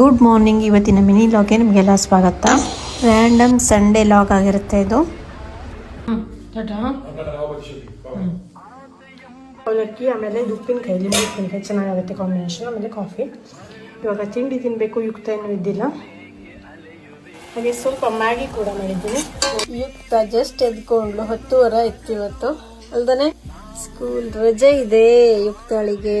Good morning. ಇವತ್ತಿನ mini ಲಾಗೆ ನಿಮಗೆಲ್ಲ ಸ್ವಾಗತ. ರ್ಯಾಂಡಮ್ ಸಂಡೇ ಲಾಗ್ ಆಗಿರುತ್ತೆ ಇದು. ಅವಲಕ್ಕಿ, ಆಮೇಲೆ ಇದು ಉಪ್ಪಿನಕಾಯಿ ಲಿಂಬೆ ಉಪ್ಪಿನಕಾಯಿ ಚೆನ್ನಾಗಾಗುತ್ತೆ ಕಾಂಬಿನೇಷನ್ ಆಮೇಲೆ ಕಾಫಿ ಇವಾಗ ತಿಂಡಿ ತಿನ್ನಬೇಕು ಯುಕ್ತ ಏನು ಇದ್ದಿಲ್ಲ. ಹಾಗೆ ಸ್ವಲ್ಪ ಮ್ಯಾಗಿ ಕೂಡ ಮಾಡಿದ್ದೀನಿ. ಯುಕ್ತ ಜಸ್ಟ್ ಎದ್ಕೊಂಡು ಹತ್ತುವರೆ ಇತ್ತು ಇವತ್ತು. ಅಲ್ದನೆ ಸ್ಕೂಲ್ ರಜೆ ಇದೆ ಯುಕ್ತಳಿಗೆ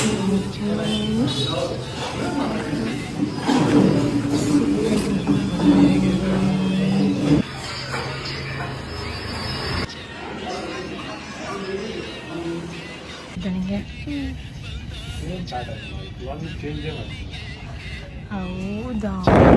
음. 아우, 나.